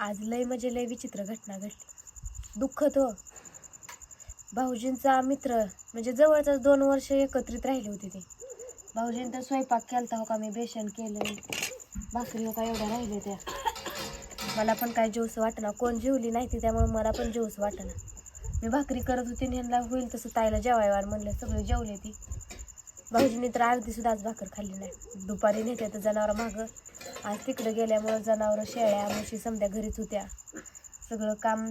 आज लय म्हणजे लय विचित्र घटना घडली. दुःखत हो. भाऊजींचा मित्र म्हणजे जवळचाच दोन वर्ष एकत्रित राहिले होते ती. भाऊजींनी तर स्वयंपाक केलता हो का मी बेसन केलं भाकरी हो का एवढ्या राहिल्या त्या. मला पण काय जेवस वाटेना. कोण जेवली नाही ती त्यामुळे मला पण जेवस वाटेना. मी भाकरी करत होती आणि ह्यांना होईल तसं ताईला जेवायवाड म्हणलं सगळे जेवले ती. भाऊजीने तर अर्धी सुद्धा आज भाकर खाल्ली नाही. दुपारी नेते तर जनावर मागं. आज तिकडे गेल्यामुळं जनावरं शेळ्या म्हशी समध्या घरीच होत्या. सगळं काम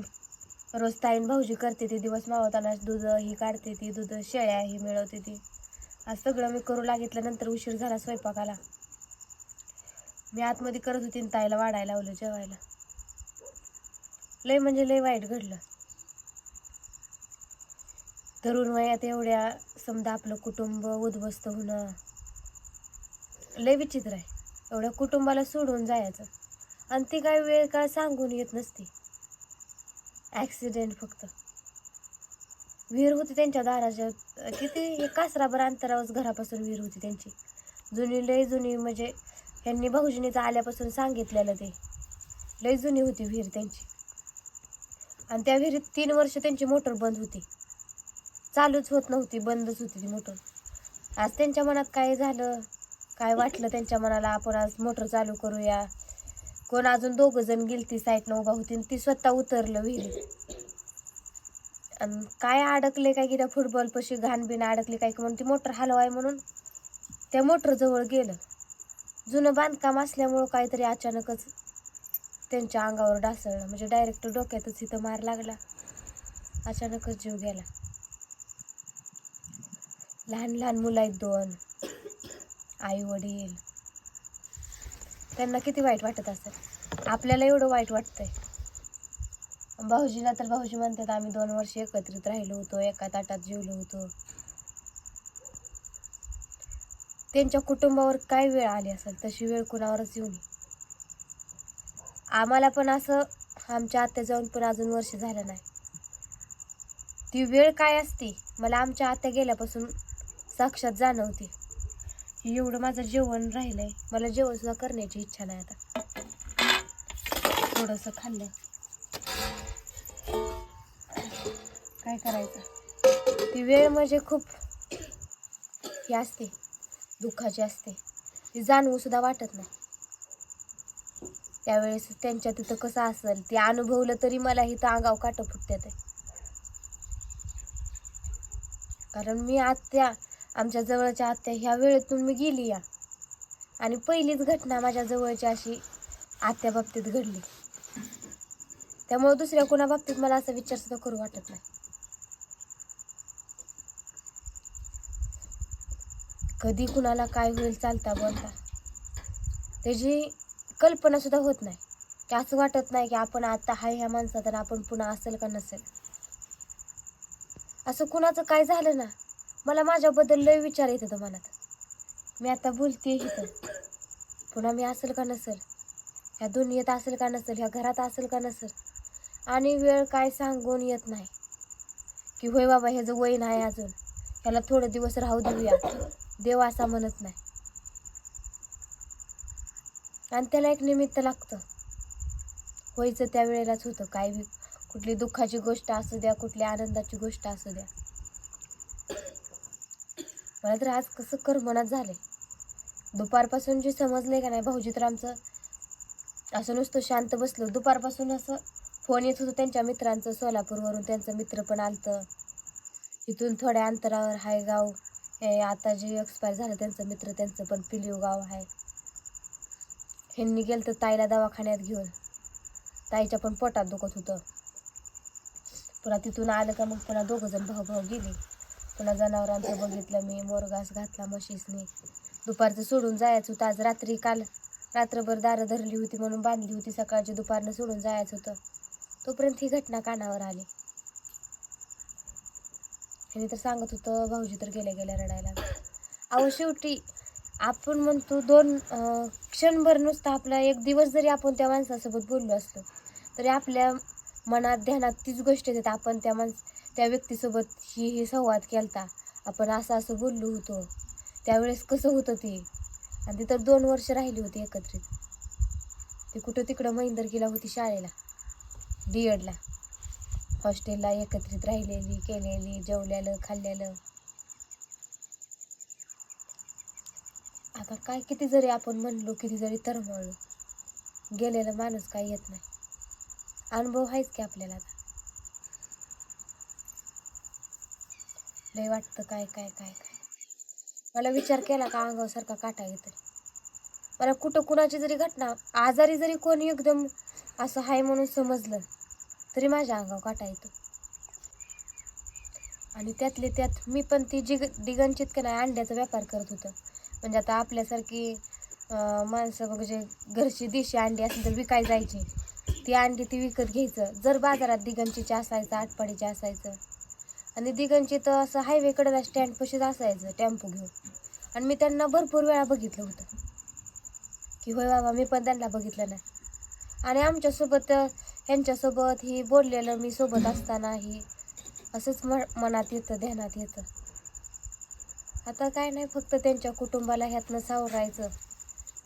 रोज ताईन भाऊजी करते ती दिवस मावताना दूध ही काढते ती दूध शेळ्या ही मिळवते ती. आज सगळं मी करू लागितल्यानंतर उशीर झाला स्वयंपाकाला. मी आतमध्ये करत होती आणि ताईला वाढायला लावलं जेवायला. लय म्हणजे लय वाईट घडलं. तरुण वयात एवढ्या समजा आपलं कुटुंब उद्ध्वस्त होणं लय विचित्र आहे. एवढ्या कुटुंबाला सोडून जायचं. आणि ती काय वेळ काय सांगून येत नसती. ॲक्सिडेंट फक्त. विहीर होती त्यांच्या दाराच्या किती एक कासराभर अंतरावर घरापासून विहीर होती त्यांची. जुनी लय जुनी म्हणजे ह्यांनी भाऊजीनीचं आल्यापासून सांगितलेलं ते. लय जुनी होती विहीर त्यांची. आणि त्या विहिरीत तीन वर्ष त्यांची मोटर बंद होती. चालूच होत नव्हती बंदच होती ती मोटर आज त्यांच्या मनात काय झालं? काय वाटलं त्यांच्या मनाला? आपण आज मोटर चालू करूया. कोण अजून दोघं जण गेलती साईडनं उभा होती आणि ती स्वतः उतरलं विहिरीत. आणि काय अडकले काय की त्या फुटबॉल पशी घाण बिन अडकली काय की म्हणून ती मोटर हलवाय म्हणून त्या मोटरजवळ गेलं. जुनं बांधकाम असल्यामुळं काहीतरी अचानकच त्यांच्या अंगावर डासळलं म्हणजे डायरेक्ट डोक्यातच इथं मार लागला. अचानकच जीव गेला. लहान लहान मुलं आहेत दोन. आई वडील त्यांना किती वाईट वाटत असेल? आपल्याला एवढं वाईट वाटतंय. भाऊजीला तर भाऊजी म्हणतात आम्ही दोन वर्ष एकत्रित राहिलो होतो एका ताटात जेवलो होतो. त्यांच्या कुटुंबावर काय वेळ आली असेल? तशी वेळ कुणावरच येऊ नये. आम्हाला पण असं आमच्या आत्या जाऊन पण अजून वर्ष झालं नाही. ती वेळ काय असते? मला आमच्या आत्या गेल्यापासून साक्षात जाणवते. एवढं माझं जेवण राहिलंय. मला जेवण सुद्धा करण्याची इच्छा नाही आता. थोडंसं खाल्लं काय करायचं? ती वेळ म्हणजे खूप ही असते. दुःखाची असते. ती जाणवू सुद्धा वाटत नाही. त्यावेळेस त्यांच्या तिथं कसं असेल ते अनुभवलं तरी मला हिथं अंगाव काटं फुटतात कारण मी आत्या आमच्या जवळच्या आत्या ह्या वेळेतून मी गेली या. आणि पहिलीच घटना माझ्या जवळची अशी आत्या बाबतीत घडली. त्यामुळे दुसऱ्या कोणा बाबतीत मला असा विचार सुद्धा करू वाटत नाही. कधी कुणाला काय होईल चालता बोलता त्याची कल्पना सुद्धा होत नाही. की असं वाटत नाही की आपण आता हाय ह्या माणसात आणि आपण पुन्हा असेल का नसेल. असं कुणाचं काय झालं ना मला माझ्याबद्दल लय विचार येत होता मनात. मी आता बोलते इथं. पुन्हा मी असेल का नसेल? ह्या दुनियेत असेल का नसेल? ह्या घरात असेल का नसेल? आणि वेळ काय सांगून येत नाही. की होय बाबा ह्याचं वय नाही अजून. ह्याला थोडे दिवस राहू देऊया. देव असा म्हणत नाही. आणि त्याला एक निमित्त लागतं. होयचं त्या वेळेलाच होतं काय बी कुठली दुःखाची गोष्ट असू द्या कुठली आनंदाची गोष्ट असू द्या. मला तर आज कसं करमनाच झालंय दुपारपासून जे समजलंय का नाही भाऊजी तर आमचं असं नुसतं शांत बसलो. दुपारपासून असं फोन येत होतं त्यांच्या मित्रांचं सोलापूरवरून त्यांचं मित्र पण आलतं. इथून थोड्या अंतरावर हाय गाव हे आता जे एक्सपायर झालं त्यांचं मित्र त्यांचं पण पिलिव गाव आहे. ह्यांनी गेलं तर ताईला दवाखान्यात घेऊन. ताईच्या पण पोटात दुखत होतं. पुन्हा तिथून आलं का मग पुन्हा दोघं जण भाऊ भाऊ गेले. पुन्हा जनावरांचं बघितलं मी मोरगास घातला म्हशीसने. दुपारचं सोडून जायचं होतं आज रात्री काल रात्रभर दारं धरली होती म्हणून बांधली होती सकाळची दुपारनं सोडून जायचं होतं. तोपर्यंत ही घटना कानावर आली. ह्यानी तर सांगत होतं भाऊजी तर गेल्या गेल्या रडायला अहो शेवटी आपण म्हणतो दोन क्षणभर नुसतं आपला एक दिवस जरी आपण त्या माणसासोबत बोललो असलो तरी आपल्या मनात ध्यानात तीच गोष्ट येते. आपण त्या माणस त्या व्यक्तीसोबत ही ही संवाद केलता. आपण असं असं बोललो होतो. त्यावेळेस कसं होतं ते? आणि ती तर दोन वर्ष राहिली होती एकत्रित. ती कुठं तिकडं महिंदरकीला होती शाळेला. डी एडला हॉस्टेलला एकत्रित राहिलेली केलेली जेवलेलं खाल्लेलं. आता काय किती जरी आपण म्हणलो किती जरी तरमळलो गेलेला माणूस काय येत नाही. अनुभव आहेच की आपल्याला आता. लय वाटतं काय काय काय काय. मला विचार केला का अंगावसारखा काटा येतोय. मला कुठं कुणाची जरी घटना आजारी जरी कोणी एकदम असं आहे म्हणून समजलं तरी माझ्या अंगावर काटा येतो. आणि त्यातले त्यात मी पण ती जिग दिगंचित का नाही अंड्याचा व्यापार करत होतं. म्हणजे आता आपल्यासारखी माणसं बघ जे घरची देशी अंडी असेल तर विकाय जायची. ती अंडी ती विकत घ्यायचं. जर बाजारात दिगंचीचे असायचं आटपाडीचे असायचं. आणि दिगंची तर असं हायवेकडं स्टँड पशीच असायचं टेम्पो घेऊन. आणि मी त्यांना भरपूर वेळा बघितलं होतं. की होय बाबा मी पण त्यांना बघितलं नाही. आणि आमच्यासोबत ह्यांच्यासोबत ही बोललेलं मी सोबत असतानाही असंच म मनात येतं ध्यानात येतं. आता काय नाही फक्त त्यांच्या कुटुंबाला ह्यातनं सावरायचं.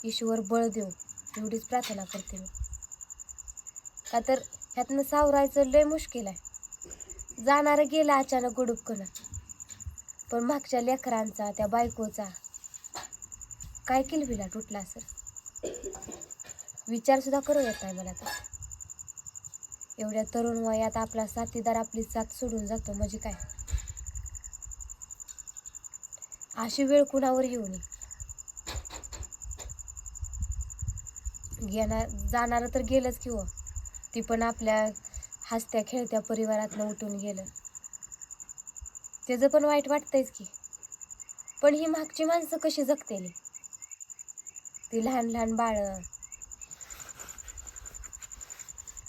ईश्वर बळ देऊ एवढीच प्रार्थना करते मी. का तर ह्यातनं सावरायचं लय मुश्किल आहे. जाणारं गेलं अचानक गुडुपकन पण मागच्या लेकरांचा त्या बायकोचा काय किलबिला तुटला सर विचार सुद्धा करू येत नाही मला तर. एवढ्या तरुण वयात आपला साथीदार आपली साथ सोडून जातो म्हणजे काय? अशी वेळ कुणावर येऊ नये? घेणार जाणारं तर गेलंच किंवा ती पण आपल्या हसत्या खेळत्या परिवारातनं उठून गेलं. त्याचं पण वाईट वाटतंयच की. पण ही मागची माणसं कशी जगतेली? ती लहान लहान बाळं.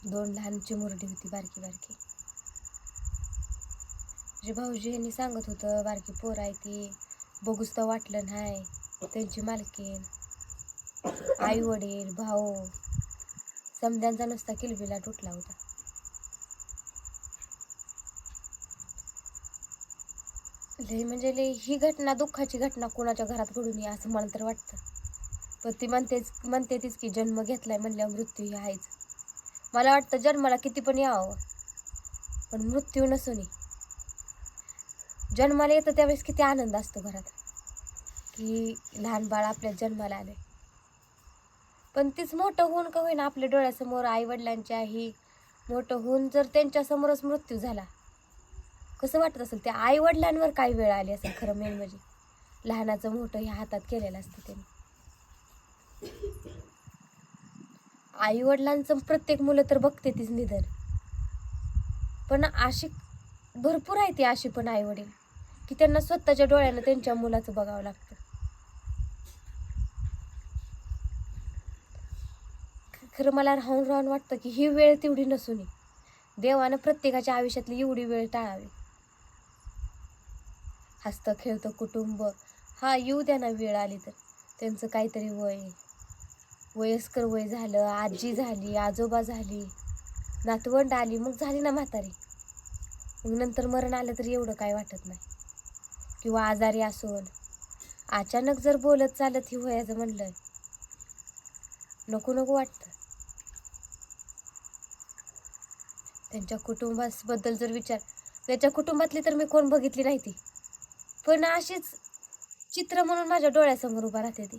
दोन लहान चिमुरडी होती बारकी बारकी. जे भाऊजी यांनी सांगत होतं बारकी पोर आहे ती बघूच तर वाटलं नाही त्यांची मालकीन आई वडील भाऊ. समध्यांचा नुसता किलबिला तुटला होता. लय म्हणजे लय ही घटना दुःखाची घटना कोणाच्या घरात घडून ये असं मला तर वाटतं. पण ती म्हणतेच म्हणते तीच की जन्म घेतलाय म्हणल्यावर मृत्यू ही आहेच. मला वाटतं जन्माला किती पण यावं पण मृत्यू नसून जन्माला येतं त्यावेळेस किती आनंद असतो घरात. की लहान बाळ आपल्या जन्माला आले पण तीच मोठं होऊन का होईना आपल्या डोळ्यासमोर आई वडिलांची आई मोठं होऊन जर त्यांच्यासमोरच मृत्यू झाला कसं वाटत असेल त्या आई वडिलांवर काय वेळ आली असेल खरं मेन म्हणजे? लहानाचं मोठं ह्या हातात केलेलं असतं त्यांनी. आई वडिलांचं प्रत्येक मुलं तर बघते तीच निधन. पण अशी भरपूर आहे ती अशी पण आई वडील की त्यांना स्वतःच्या डोळ्यानं त्यांच्या मुलाचं बघावं लागतं. खरं मला राहून राहून वाटतं की ही वेळ तेवढी नसून देवानं प्रत्येकाच्या आयुष्यातली एवढी वेळ टाळावी. हसतं खेळतं कुटुंब. हा येऊ द्या ना वेळ आली तर. त्यांचं काहीतरी वय वयस्कर वय झालं आजी झाली आजोबा झाली. नातवंड आली मग झाली ना म्हातारी. मग नंतर मरण आलं तरी एवढं काय वाटत नाही. किंवा आजारी असून. अचानक जर बोलत चालत ही वयाचं म्हणलं नको नको वाटतं. त्यांच्या कुटुंबाबद्दल जर विचार त्याच्या कुटुंबातली तर मी कोण बघितली नाही ती. पण अशीच चित्र म्हणून माझ्या डोळ्यासमोर उभा राहते ती.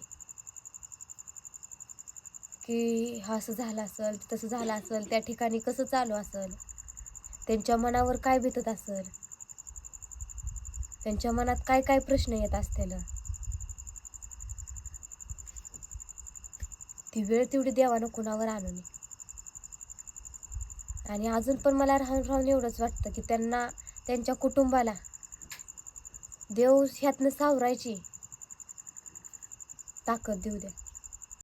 की हा असं झालं असेल तसं झालं असेल त्या ठिकाणी कसं चालू असेल त्यांच्या मनावर काय भेटत असेल त्यांच्या मनात काय काय प्रश्न येत असतील. ती वेळ तेवढी देवानं कुणावर आणू नये. आणि अजून पण मला राहून राहून एवढंच वाटतं की त्यांना त्यांच्या कुटुंबाला देव ह्यातनं सावरायची. ताकद देऊ द्या.